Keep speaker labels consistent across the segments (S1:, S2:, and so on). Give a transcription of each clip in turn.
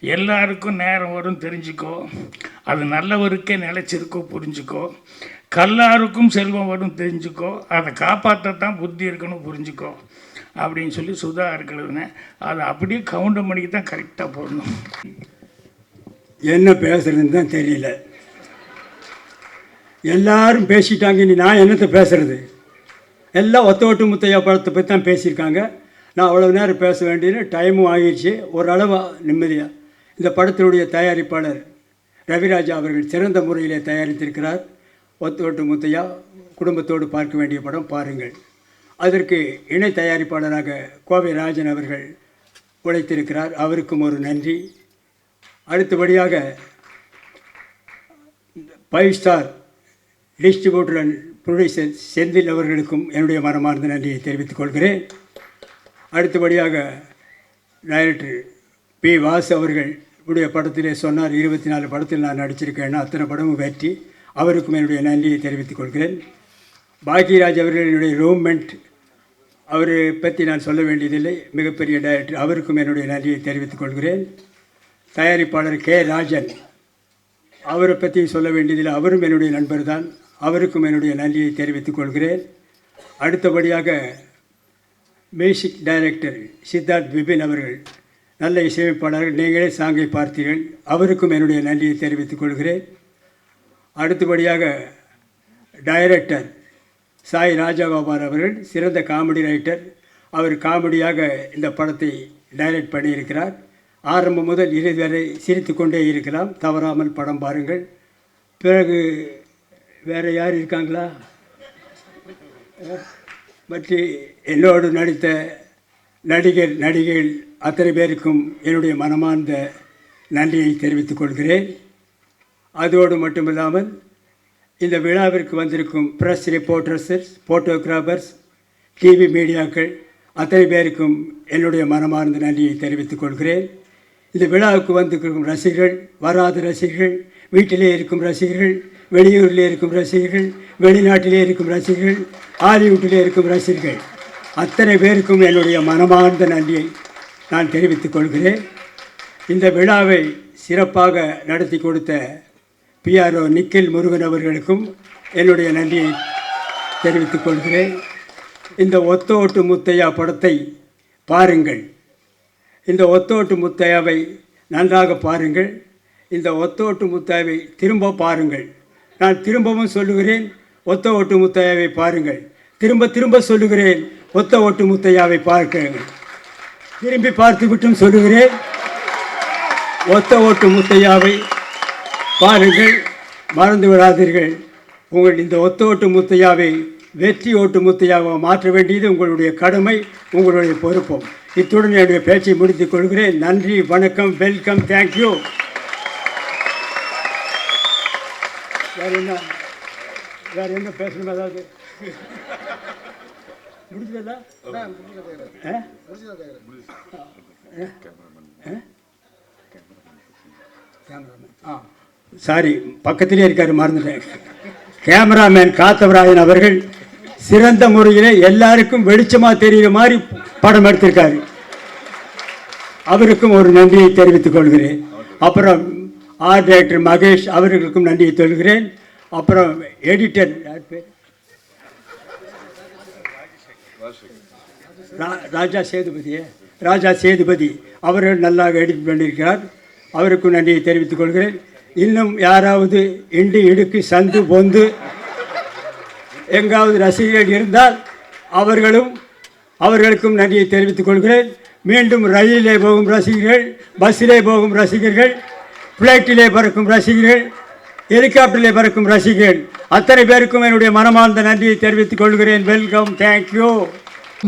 S1: எல்லாருக்கும் நேரம் வரும் தெரிஞ்சுக்கோ. அது நல்லவருக்கே நிலைச்சிருக்கோ புரிஞ்சுக்கோ. கல்லாருக்கும் செல்வம் வரும் தெரிஞ்சுக்கோ. அதை காப்பாற்றத்தான் புத்தி இருக்கணும் புரிஞ்சுக்கோ. அப்படின்னு சொல்லி சுதா இருக்கிறதுனே அதை அப்படியே கவுண்டர் மணிக்கு தான் கரெக்டாக போடணும்.
S2: என்ன பேசுறதுன்னு தான் தெரியல. எல்லாரும் பேசிட்டாங்க இனி நான் என்னத்தை பேசுறது? எல்லாம் ஒத்த ஒட்டு முத்தையா படத்தை பற்றி தான் பேசியிருக்காங்க. நான் அவ்வளோ நேரம் பேச வேண்டியது டைமும் ஆகிடுச்சு. ஓரளவு நிம்மதியாக இந்த படத்தினுடைய தயாரிப்பாளர் ரவிராஜா அவர்கள் சிறந்த முறையிலே தயாரித்திருக்கிறார். ஒத்தோட்டு முத்தையா குடும்பத்தோடு பார்க்க வேண்டிய படம் பாருங்கள். அதற்கு இணை தயாரிப்பாளராக கோவை ராஜன் அவர்கள் உழைத்திருக்கிறார். அவருக்கும் ஒரு நன்றி. அடுத்தபடியாக five star distributor and producer Senthil அவர்களுக்கும் என்னுடைய மனமார்ந்த நன்றியை தெரிவித்துக் கொள்கிறேன். அடுத்தபடியாக டைரக்டர் பி வாசு அவர்கள் உடைய படத்திலே சொன்னார் இருபத்தி நாலு படத்தில் நான் நடிச்சிருக்கேன்னா அத்தனை படமும் வெற்றி. அவருக்கும் என்னுடைய நன்றியை தெரிவித்துக் கொள்கிறேன். பாக்யராஜ் அவர்கள் என்னுடைய ரூம்மெண்ட் அவரை பற்றி நான் சொல்ல வேண்டியதில்லை. மிகப்பெரிய டைரக்டர் அவருக்கும் என்னுடைய நன்றியை தெரிவித்துக் கொள்கிறேன். தயாரிப்பாளர் கே. ராஜன். அவரை பற்றி சொல்ல வேண்டியதில்லை. அவரும் என்னுடைய நண்பர் தான் அவருக்கும் என்னுடைய நன்றியை தெரிவித்துக் கொள்கிறேன். அடுத்தபடியாக மியூசிக் டைரக்டர் சித்தார்த் பிபின் அவர்கள். நல்ல இசையமைப்பாளர்கள் நீங்களே சாங்கை பார்த்தீர்கள். அவருக்கும் என்னுடைய நன்றியை தெரிவித்துக் கொள்கிறேன். அடுத்தபடியாக டைரக்டர் சாய் ராஜகோபால் அவர்கள் சிறந்த காமெடி ரைட்டர் அவர் காமெடியாக இந்த படத்தை டைரக்ட் பண்ணியிருக்கிறார். ஆரம்பம் முதல் இறுதி வரை சிரித்து கொண்டே இருக்கலாம். தவறாமல் படம் பாருங்கள். பிறகு வேறு யார் இருக்காங்களா? மற்ற என்னோடு நடித்த நடிகர் நடிகைகள் அத்தனை பேருக்கும் என்னுடைய மனமார்ந்த நன்றியை தெரிவித்துக் கொள்கிறேன். அதோடு மட்டுமில்லாமல் இந்த விழாவிற்கு வந்திருக்கும் ப்ரெஸ் ரிப்போர்ட்டர்ஸஸ் ஃபோட்டோகிராஃபர்ஸ் டிவி மீடியாக்கள் அத்தனை பேருக்கும் என்னுடைய மனமார்ந்த நன்றியை தெரிவித்துக் கொள்கிறேன். இந்த விழாவுக்கு வந்திருக்கும் ரசிகர்கள் வராத ரசிகர்கள் வீட்டிலே இருக்கும் ரசிகர்கள் வெளியூரில் இருக்கும் ரசிகர்கள் வெளிநாட்டிலே இருக்கும் ரசிகர்கள் ஹாலிவுட்டிலே இருக்கும் ரசிகர்கள் அத்தனை பேருக்கும் என்னுடைய மனமார்ந்த நன்றியை நான் தெரிவித்துக் கொள்கிறேன். இந்த விழாவை சிறப்பாக நடத்தி கொடுத்த பிஆர்ஓ நிக்கில் முருகன் அவர்களுக்கும் என்னுடைய நன்றியை தெரிவித்துக் கொள்கிறேன். இந்த ஒத்தோட்டு முத்தையா படத்தை பாருங்கள். இந்த ஒத்தோட்டு முத்தையாவை நன்றாக பாருங்கள். இந்த ஒத்தோட்டு முத்தையாவை திரும்ப பாருங்கள். நான் திரும்பவும் சொல்லுகிறேன் ஒத்த ஓட்டு முத்தையாவை பாருங்கள். திரும்ப திரும்ப சொல்லுகிறேன். ஒத்த ஓட்டு முத்தையாவை பார்க்க. திரும்பி பார்த்து விட்டும் சொல்லுகிறேன். ஒத்த ஓட்டு முத்தையாவை பாருங்கள். மறந்து விடாதீர்கள். உங்கள் இந்த ஒத்த ஓட்டு முத்தையாவை வெற்றி ஓட்டு முத்தையாக மாற்ற வேண்டியது உங்களுடைய கடமை உங்களுடைய பொறுப்பும் இத்துடன் என்னுடைய பேச்சை முடித்துக் கொள்கிறேன். நன்றி வணக்கம் வெல்கம் தேங்க்யூ வேறு என்ன? வேறு என்ன பேசணும் ஏதாவது? முடிஞ்சதா? சாரி பக்கத்திலே இருக்காரு மறந்துட்டேன். கேமராமேன் காத்தவராயன் அவர்கள் சிறந்த முறையில் எல்லாருக்கும் வெளிச்சமா தெரிகிற மாதிரி படம் எடுத்திருக்காரு. அவருக்கும் ஒரு நன்றியை தெரிவித்துக் கொள்கிறேன். அப்புறம் ஆர்ட் டைரக்டர் மகேஷ் அவர்களுக்கும் நன்றியை சொல்கிறேன். அப்புறம் எடிட்டர் யார் பேர்? ராஜா சேதுபதியே ராஜா சேதுபதி அவர்கள் நல்லாக எடிட் பண்ணியிருக்கிறார் அவருக்கும் நன்றியை தெரிவித்துக் கொள்கிறேன். இன்னும் யாராவது இண்டு இடுக்கு சந்து பொந்து எங்காவது ரசிகர்கள் இருந்தால் அவர்களும் அவர்களுக்கும் நன்றியை தெரிவித்துக் கொள்கிறேன். மீண்டும் ரயிலிலே போகும் ரசிகர்கள் பஸ்ஸிலே போகும் ரசிகர்கள் ஃப்ளைட்டிலே பறக்கும் ரசிகர்கள் ஹெலிகாப்டரிலே பறக்கும் ரசிகர்கள் அத்தனை பேருக்கும் என்னுடைய மனமார்ந்த நன்றியை தெரிவித்துக் கொள்கிறேன். வெல்கம் தேங்க்யூ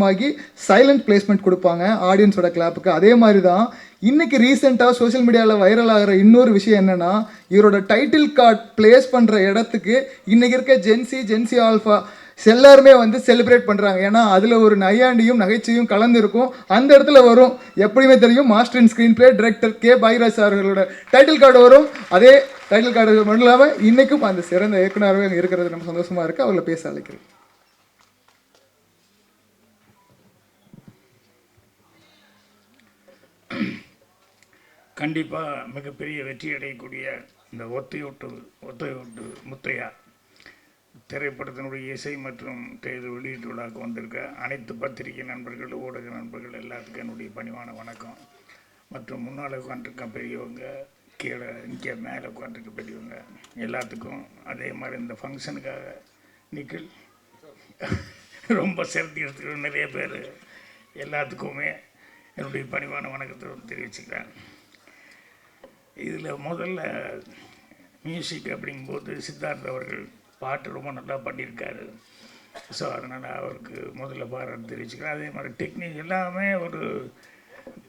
S3: ஆகி சைலண்ட் பிளேஸ்மெண்ட் கொடுப்பாங்க ஆடியன்ஸோட கிளாப்புக்கு அதே மாதிரி தான் இன்னைக்கு ரீசெண்டாக சோஷியல் மீடியாவில் வைரல் ஆகிற இன்னொரு விஷயம் என்னென்னா இவரோட டைட்டில் கார்டு பிளேஸ் பண்ணுற இடத்துக்கு இன்னைக்கு இருக்க ஜென்சி ஜென்சி ஆல்ஃபா எல்லாருமே வந்து செலிப்ரேட் பண்ணுறாங்க ஏன்னா அதில் ஒரு நையாண்டியும் நகைச்சுவையும் கலந்து இருக்கும் அந்த இடத்துல வரும் எப்படியுமே தெரியும் master in screenplay director K Bhagyaraj அவர்களோட டைட்டில் கார்டு வரும். அதே டைட்டில் கார்டு மட்டும் இல்லாமல் இன்றைக்கும் அந்த சிறந்த இயக்குனராகவே அங்கே இருக்கிறது நம்ம சந்தோஷமாக இருக்குது அவங்கள பேச அழைக்கிறேன்.
S1: கண்டிப்பாக மிகப்பெரிய வெற்றி அடையக்கூடிய இந்த ஒத்தையொட்டு ஒத்தையொட்டு முத்தையா திரைப்படத்தினுடைய இசை மற்றும் தேர்தல் வெளியீட்டு விழாவுக்கு வந்திருக்க அனைத்து பத்திரிகை நண்பர்கள் ஊடக நண்பர்கள் எல்லாத்துக்கும் என்னுடைய பணிவான வணக்கம். மற்றும் முன்னால் உட்காந்துருக்க பெரியவங்க கீழே இங்கே மேலே உட்காந்துருக்க பெரியவங்க எல்லாத்துக்கும் அதே மாதிரி இந்த ஃபங்க்ஷனுக்காக நிக்கில் ரொம்ப சிரத்தி எடுத்துக்கிற நிறைய பேர் எல்லாத்துக்குமே என்னுடைய பணிவான வணக்கத்தை தெரிவிச்சுக்கிறேன். இதில் முதல்ல மியூசிக் அப்படிங்கும்போது சித்தார்த் அவர்கள் பாட்டு ரொம்ப நல்லா பண்ணியிருக்காரு. ஸோ அதனால் அவருக்கு முதல்ல பாராட்டு தெரிவிச்சுக்கிறேன். அதே மாதிரி டெக்னிக் எல்லாமே ஒரு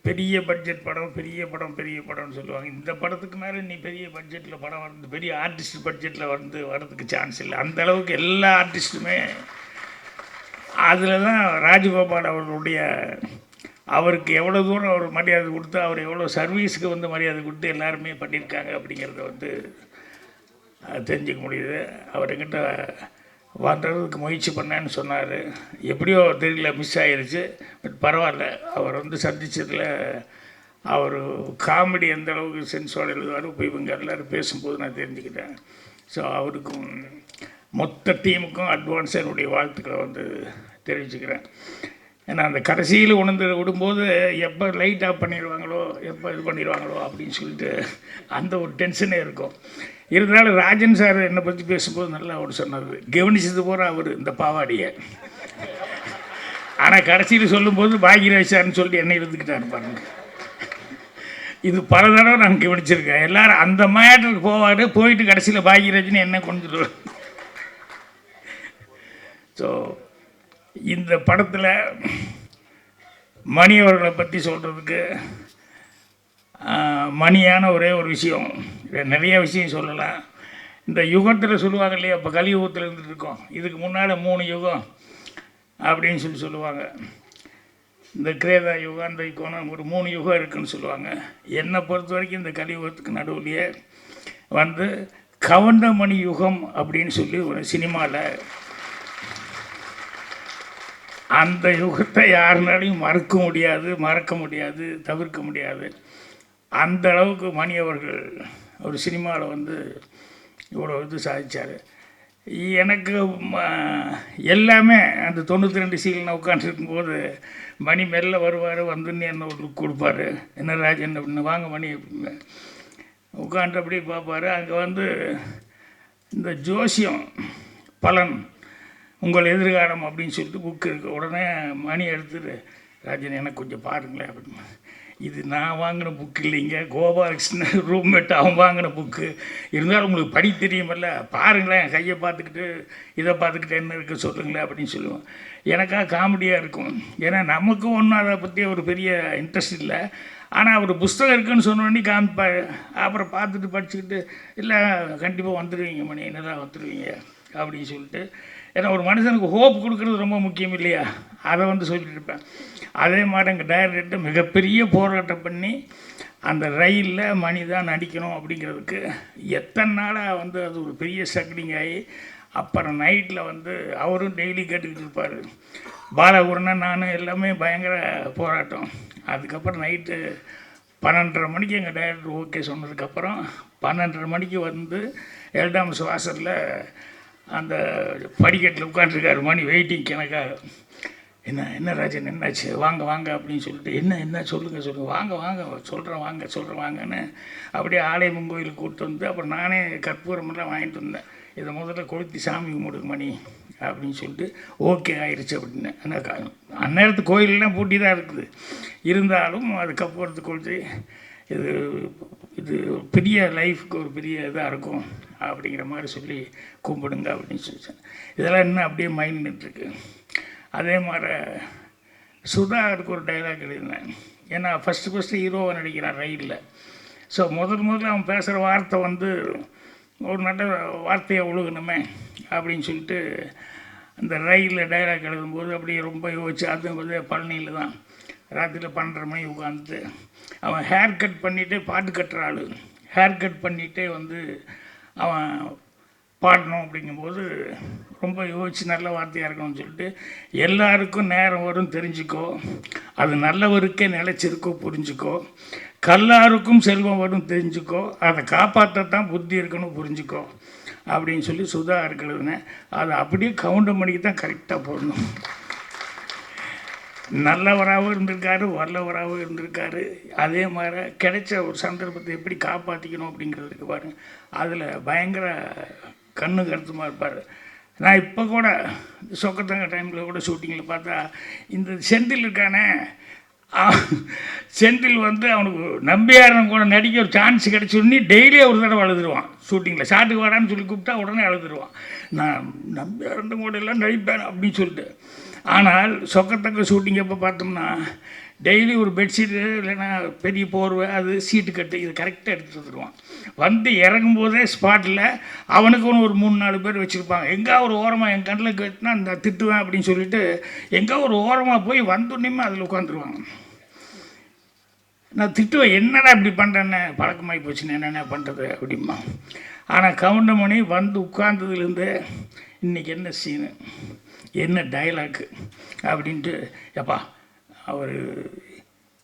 S1: பெரிய பட்ஜெட் படம் பெரிய படம் பெரிய படம்னு சொல்லுவாங்க. இந்த படத்துக்கு மேலே நீ பெரிய பட்ஜெட்டில் படம் வந்து பெரிய ஆர்டிஸ்ட் பட்ஜெட்டில் வந்து வரதுக்கு சான்ஸ் இல்லை. அந்த அளவுக்கு எல்லா ஆர்டிஸ்ட்டுமே அதில் தான் ராஜகோபால் அவர்களுடைய அவருக்கு எவ்வளோ தூரம் அவர் மரியாதை கொடுத்து அவர் எவ்வளோ சர்வீஸுக்கு வந்து மரியாதை கொடுத்து எல்லாருமே பண்ணியிருக்காங்க அப்படிங்கிறத வந்து தெரிஞ்சுக்க முடியுது. அவர் என்கிட்ட வர்றதுக்கு முயற்சி பண்ணேன்னு சொன்னார். எப்படியோ தெரியல மிஸ் ஆகிருச்சு பட் பரவாயில்ல அவர் வந்து சந்தித்ததில் அவர் காமெடி எந்த அளவுக்கு சென்ஸோடு எழுதுவார் இப்போ இவங்க எல்லோரும் பேசும்போது நான் தெரிஞ்சுக்கிட்டேன். ஸோ அவருக்கும் மொத்த டீமுக்கும் அட்வான்ஸ் என்னுடைய வாழ்த்துக்களை வந்து தெரிவிச்சுக்கிறேன். ஏன்னா அந்த கடைசியில் உணர்ந்து விடும்போது எப்போ லைட் ஆஃப் பண்ணிடுவாங்களோ எப்போ இது பண்ணிடுவாங்களோ அப்படின்னு சொல்லிட்டு அந்த ஒரு டென்ஷனே இருக்கும். இருந்தாலும் ராஜன் சார் என்னை பற்றி பேசும்போது நல்லா அவர் சொன்னது கவனிச்சது பூரா அவர் இந்த பாவாடியை. ஆனால் கடைசியில் சொல்லும்போது பாகியராஜ் சார்னு சொல்லிட்டு என்னை இருந்துக்கிட்டார் பாருங்க. இது பல தடவை நான் கவனிச்சிருக்கேன். எல்லாரும் அந்த மேட்டருக்கு போவார் போயிட்டு கடைசியில் பாக்யராஜ்னு என்ன கொஞ்சம் ஸோ இந்த படத்தில் மணி அவர்களை பற்றி சொல்கிறதுக்கு மணியான ஒரே ஒரு விஷயம். நிறைய விஷயம் சொல்லலாம். இந்த யுகத்தில் சொல்லுவாங்க இல்லையா? இப்போ கலியுகத்தில் இருந்துட்டு இருக்கோம். இதுக்கு முன்னால் மூணு யுகம் அப்படின்னு சொல்லி சொல்லுவாங்க. இந்த கிரேதா யுகம் அந்த யுகம் ஒரு மூணு யுகம் இருக்குதுன்னு சொல்லுவாங்க. என்னை பொறுத்த வரைக்கும் இந்த கலியுகத்துக்கு நடுவுலையே வந்து கவண்டமணி யுகம் அப்படின்னு சொல்லி ஒரு சினிமாவில் அந்த யுகத்தை யாருனாலையும் மறக்க முடியாது மறக்க முடியாது தவிர்க்க முடியாது. அந்த அளவுக்கு மணி அவர்கள் ஒரு சினிமாவில் வந்து இவ்வளோ இது சாதித்தார் எனக்கு எல்லாமே அந்த தொண்ணூற்றி ரெண்டு சீல் நான் உட்காந்துருக்கும்போது மணி மெல்ல வருவார் வந்துன்னு என்ன ஒரு லுக் கொடுப்பாரு என்ன ராஜன் அப்படின்னு வாங்க மணி அப்படின்னு. உட்காந்து அப்படியே பார்ப்பாரு. அங்கே வந்து இந்த ஜோசியம் பலன் உங்கள் எதிர்காலம் அப்படின்னு சொல்லிட்டு புக் இருக்குது உடனே மணி எடுத்துட்டு ராஜன் எனக்கு கொஞ்சம் பாருங்களேன். அப்படின்னு இது நான் வாங்கின புக்கு இல்லைங்க. கோபாலகிருஷ்ணன் ரூம்மேட் அவன் வாங்கின புக்கு இருந்தாலும் உங்களுக்கு படி தெரியுமல்ல. பாருங்களேன் என் கையை பார்த்துக்கிட்டு இதை பார்த்துக்கிட்டு என்ன இருக்குது சொல்லுங்களேன் அப்படின்னு சொல்லுவோம். எனக்காக காமெடியாக இருக்கும். ஏன்னா நமக்கும் ஒன்றும் அதை பற்றி ஒரு பெரிய இன்ட்ரெஸ்ட் இல்லை. ஆனால் அவர் புஸ்தகம் இருக்குன்னு சொன்னோடனே காமிப்பார். அப்புறம் பார்த்துட்டு படிச்சுக்கிட்டு இல்லை கண்டிப்பாக வந்துடுவீங்க மணி. என்னதான் வந்துடுவீங்க அப்படின்னு சொல்லிட்டு ஏன்னா ஒரு மனுஷனுக்கு ஹோப் கொடுக்கறது ரொம்ப முக்கியம் இல்லையா? அதை வந்து சொல்லியிருப்பேன் இருப்பேன். அதே மாதிரி எங்கள் டைரக்டர் மிகப்பெரிய போராட்டம் பண்ணி அந்த ரயிலில் மணி தான் நடிக்கணும் அப்படிங்கிறதுக்கு எத்தனை நாளாக வந்து அது ஒரு பெரிய ஸ்ட்ரக்லிங் ஆகி அப்புறம் நைட்டில் வந்து அவரும் டெய்லி கேட்டுக்கிட்டு இருப்பார். பாலகுருணன் நானும் எல்லாமே பயங்கர போராட்டம். அதுக்கப்புறம் நைட்டு பன்னெண்டரை மணிக்கு எங்கள் டைரக்டர் ஓகே சொன்னதுக்கப்புறம் பன்னெண்டரை மணிக்கு வந்து எல்டாம்ஸ் வாசலில் அந்த படிக்கட்டில் உட்காந்துருக்காரு மணி வெயிட்டிங் எனக்காக என்ன என்ன ராஜன் என்னாச்சு? வாங்க வாங்க அப்படின்னு சொல்லிட்டு என்ன என்ன சொல்லுங்கள் சொல்லுங்கள் வாங்க வாங்க சொல்கிறேன் வாங்க சொல்கிறேன் வாங்கன்னு அப்படியே ஆலயமன் கோயிலுக்கு கூப்பிட்டு வந்து அப்புறம் நானே கற்பூரமெல்லாம் வாங்கிட்டு வந்தேன். இதை முதல்ல கொளுத்தி சாமி கும்பிடுங்க மணி அப்படின்னு சொல்லிட்டு ஓகே ஆயிடுச்சு அப்படின்னு ஆனால் அந்நேரத்து கோயிலெலாம் பூட்டி தான் இருக்குது. இருந்தாலும் அது கற்பூரத்து கொளுத்தி இது இது பெரிய லைஃப்க்கு ஒரு பெரிய இதாக இருக்கும் அப்படிங்கிற மாதிரி சொல்லி கும்பிடுங்க அப்படின்னு சொல்லிச்சேன் இதெல்லாம் இன்னும் அப்படியே மைண்ட் நின்றுருக்கு. அதே மாதிரி சுதாவுக்கு ஒரு டைலாக் எழுதினேன். ஏன்னா ஃபஸ்ட்டு ஃபஸ்ட்டு ஹீரோவை நடிக்கிறான் ரயிலில். ஸோ முதல் முதல்ல அவன் பேசுகிற வார்த்தை வந்து ஒரு நல்ல வார்த்தையை ஒழுகணுமே அப்படின்னு சொல்லிட்டு அந்த ரயிலில் டைலாக் எழுதும்போது அப்படியே ரொம்ப யோசிச்சு அது வந்து பழனியில் தான். ராத்திரியில் பன்னெண்டரை மணி உட்காந்துட்டு அவன் ஹேர் கட் பண்ணிகிட்டே பாட்டு கட்டுற ஆள். ஹேர் கட் பண்ணிகிட்டே வந்து அவன் பாடணும் அப்படிங்கும்போது ரொம்ப யோசிச்சு நல்ல வார்த்தையாக இருக்கணும்னு சொல்லிட்டு எல்லாருக்கும் நேரம் வரும் தெரிஞ்சுக்கோ. அது நல்லவருக்கே நிலைச்சிருக்கோ புரிஞ்சுக்கோ. கல்லாருக்கும் செல்வம் வரும் தெரிஞ்சுக்கோ. அதை காப்பாற்றத்தான் புத்தி இருக்கணும் புரிஞ்சுக்கோ. அப்படின்னு சொல்லி சுதா இருக்கிறதுனே அதை அப்படியே கவுண்டர் மணிக்கு தான் கரெக்டாக போடணும். நல்லவராகவும் இருந்திருக்காரு வல்லவராகவும் இருந்திருக்காரு. அதே மாதிரி கிடைச்ச ஒரு சந்தர்ப்பத்தை எப்படி காப்பாற்றிக்கணும் அப்படிங்கிறதுக்கு பாருங்க. அதில் பயங்கர கண்ணு கருத்துமாக இருப்பார். நான் இப்போ கூட சொக்கத்தங்க டைமில் கூட ஷூட்டிங்கில் பார்த்தா இந்த செந்தில் இருக்கானே செந்தில் வந்து அவனுக்கு நம்பியாரன் கூட நடிக்க ஒரு சான்ஸ் கிடச்சோடனே டெய்லி ஒரு தடவை அழுதுருவான் ஷூட்டிங்கில் ஷாட்டுக்கு வரான்னு சொல்லி கூப்பிட்டா உடனே அழுதுருவான். நான் நம்பியாரன் கூட எல்லாம் நடிப்பேன் அப்படின்னு சொல்லிட்டு. ஆனால் சொக்கத்தக்க ஷூட்டிங் எப்போ பார்த்தோம்னா டெய்லி ஒரு பெட்ஷீட்டு இல்லைன்னா பெரிய போர்வை அது சீட்டு கட்டு இது கரெக்டாக எடுத்து வந்துடுவான் வந்து இறங்கும் போதே ஸ்பாட்டில் அவனுக்குன்னு ஒரு மூணு நாலு பேர் வச்சுருப்பாங்க. எங்கே ஒரு ஓரமாக என் கண்ணில் கட்டினா அந்த திட்டுவேன் அப்படின்னு சொல்லிட்டு எங்கே ஒரு ஓரமாக போய் வந்தோடனேமே அதில் உட்காந்துருவாங்க நான் திட்டுவேன் என்னடா இப்படி பண்ணுறேன்னு பழக்கமாகி போச்சுன்னு என்னென்ன பண்ணுறது அப்படிமா ஆனால் கவுண்டமணி வந்து உட்கார்ந்ததுலேருந்து இன்றைக்கி என்ன சீனு என்ன டயலாக்கு அப்படின்ட்டு எப்பா அவர்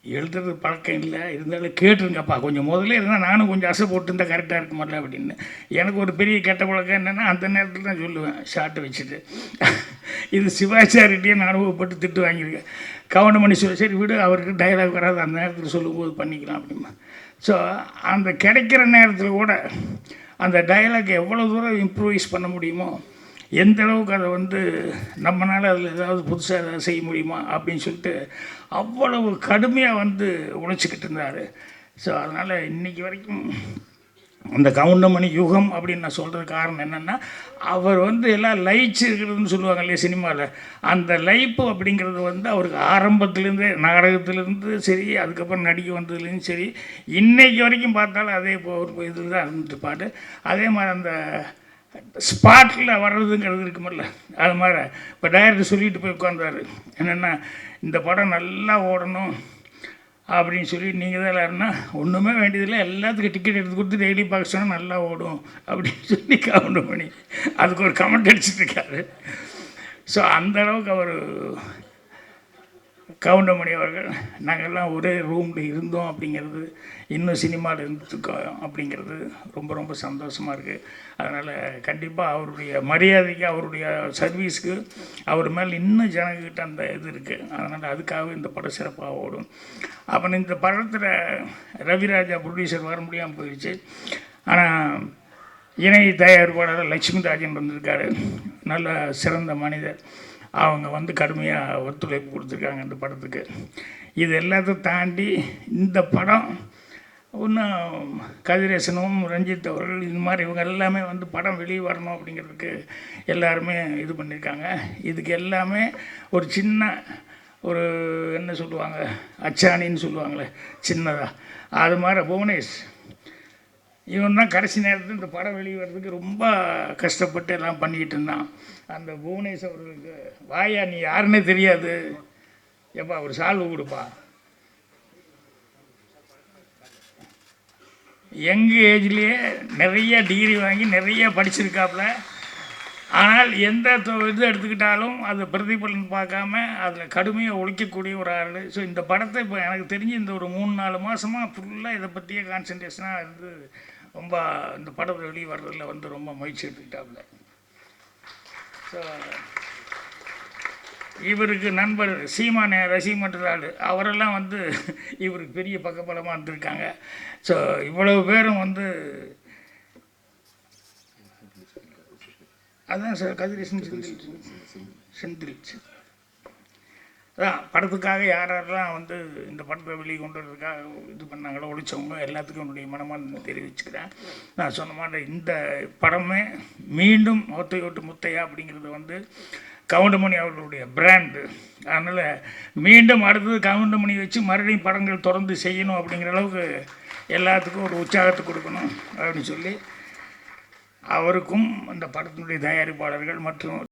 S1: எழுதுறது பழக்கம் இல்லை இருந்தாலும் கேட்டுருங்கப்பா. கொஞ்சம் முதல்ல இருந்தால் நானும் கொஞ்சம் அசை போட்டுருந்தா கரெக்டாக இருக்க மாட்டேன் அப்படின்னு. எனக்கு ஒரு பெரிய கெட்ட பழக்கம் என்னென்னா அந்த நேரத்தில் தான் சொல்லுவேன் ஷார்ட்டை வச்சுட்டு. இது சிவாச்சாரிட்டையே நான் அனுபவப்பட்டு திட்டு வாங்கியிருக்கேன். கவனமணி சொல்லி சரி விடு அவருக்கு டைலாக் வராது அந்த நேரத்தில் சொல்லும்போது பண்ணிக்கலாம் அப்படிமா ஸோ அந்த கிடைக்கிற நேரத்தில் கூட அந்த டயலாக் எவ்வளோ தூரம் இம்ப்ரூவைஸ் பண்ண முடியுமோ எந்த அளவுக்கு அதை வந்து நம்மளால் அதில் ஏதாவது புதுசாக ஏதாவது செய்ய முடியுமா அப்படின்னு சொல்லிட்டு அவ்வளவு கடுமையாக வந்து உழைச்சிக்கிட்டு இருந்தார். ஸோ அதனால் இன்றைக்கி வரைக்கும் அந்த கவுண்டமணி யுகம் அப்படின்னு நான் சொல்கிறது காரணம் என்னென்னா அவர் வந்து எல்லாம் லைச்சு இருக்கிறதுன்னு சொல்லுவாங்க இல்லையா சினிமாவில் அந்த லைப்பு அப்படிங்கிறது வந்து அவருக்கு ஆரம்பத்துலேருந்தே நாடகத்துலேருந்து சரி அதுக்கப்புறம் நடிக்க வந்ததுலேருந்து சரி இன்றைக்கு வரைக்கும் பார்த்தாலும் அதே இப்போ ஒரு இதில் தான் இருந்துட்டு அதே மாதிரி அந்த ஸ்பாட்டில் வர்றதுங்கிறது இருக்குமில்ல. அது மாதிரி. இப்போ டைரக்டர் சொல்லிட்டு போய் உட்காந்தாரு என்னென்னா இந்த படம் நல்லா ஓடணும் அப்படின்னு சொல்லி நீங்கள் தான் எல்லாருன்னா ஒன்றுமே வேண்டியதில்லை. எல்லாத்துக்கும் டிக்கெட் எடுத்து கொடுத்து டெய்லி பார்க்க சொன்னால் நல்லா ஓடும் அப்படின்னு சொல்லி கவுண்ட் பண்ணி அதுக்கு ஒரு கமெண்ட் அடிச்சிட்டு இருக்காரு. ஸோ அந்த அளவுக்கு அவர் கவுண்டமணி அவர்கள் நாங்கள்லாம் ஒரே ரூமில் இருந்தோம் அப்படிங்கிறது இன்னும் சினிமாவில் இருந்துருக்கோம் அப்படிங்கிறது ரொம்ப ரொம்ப சந்தோஷமாக இருக்குது அதனால் கண்டிப்பாக அவருடைய மரியாதைக்கு அவருடைய சர்வீஸ்க்கு அவர் மேலே இன்னும் ஜனங்கிட்ட அந்த இது இருக்குது அதனால் அதுக்காக இந்த படம் சிறப்பாக ஓடும். அப்புறம் இந்த படத்தில் ரவிராஜா ப்ரொடியூசர் வர முடியாமல் போயிடுச்சு ஆனால் இணை தயாரிப்பாளர் லட்சுமி ராஜன் வந்திருக்காரு. நல்ல சிறந்த மனிதர். அவங்க வந்து கடுமையாக ஒத்துழைப்பு கொடுத்துருக்காங்க இந்த படத்துக்கு. இது எல்லாத்தையும் தாண்டி இந்த படம் இன்னும் கதிரேசனும் ரஞ்சித் அவர்கள் இது மாதிரி இவங்க எல்லாமே வந்து படம் வெளியே வரணும் அப்படிங்கிறதுக்கு எல்லாருமே இது பண்ணியிருக்காங்க. இதுக்கு எல்லாமே ஒரு சின்ன ஒரு என்ன சொல்லுவாங்க? அச்சாணின்னு சொல்லுவாங்களே சின்னதாக அது மாதிரி புவனேஷ் இவன் தான் கடைசி நேரத்தில் இந்த படம் வெளியே வர்றதுக்கு ரொம்ப கஷ்டப்பட்டு எல்லாம் பண்ணிக்கிட்டு இருந்தான். அந்த புவனேஷ் அவர்களுக்கு வாயா நீ யாருன்னே தெரியாது. எப்பா ஒரு சால்வு கொடுப்பா. யங் ஏஜ்லேயே நிறைய டிகிரி வாங்கி நிறைய படிச்சிருக்காப்புல ஆனால் எந்த தொ- இது எடுத்துக்கிட்டாலும் அது பிரதிபலன் பார்க்காம அதில் கடுமையாக ஒழிக்கக்கூடிய ஒரு ஆள். ஸோ இந்த படத்தை இப்போ எனக்கு தெரிஞ்சு இந்த ஒரு மூணு நாலு மாதமாக ஃபுல்லாக இதை பற்றியே கான்சன்ட்ரேஷனாக இருந்து ரொம்ப இந்த படம் வெளியே வர்றதில் வந்து ரொம்ப முயற்சி எடுத்துக்கிட்டாப்புல. ஸோ இவருக்கு நண்பர் சீமானே ரசிகமன்ற ஆள். அவரெல்லாம் வந்து இவருக்கு பெரிய பக்கபலமாக இருந்திருக்காங்க. ஸோ இவ்வளவு பேரும் வந்து அதான் சார் கதிரேசன் செந்தில். செந்தில். படத்துக்காக யார் யாரெல்லாம் வந்து இந்த படத்தை வெளியே கொண்டு வரதுக்காக இது பண்ணாங்களோ ஒழிச்சவங்க எல்லாத்துக்கும் என்னுடைய மனமாக தெரிவிச்சுக்கிறேன். நான் சொன்ன மாதிரி இந்த படமே மீண்டும் ஒத்தையோட்டு முத்தையா அப்படிங்கிறது வந்து கவுண்டமணி அவர்களுடைய பிராண்டு. அதனால் மீண்டும் அடுத்தது கவுண்டமணி வச்சு மறுபடியும் படங்கள் தொடர்ந்து செய்யணும் அப்படிங்கிற அளவுக்கு எல்லாத்துக்கும் ஒரு உற்சாகத்தை கொடுக்கணும் அப்படின்னு சொல்லி அவருக்கும் அந்த படத்தினுடைய தயாரிப்பாளர்கள் மற்றும்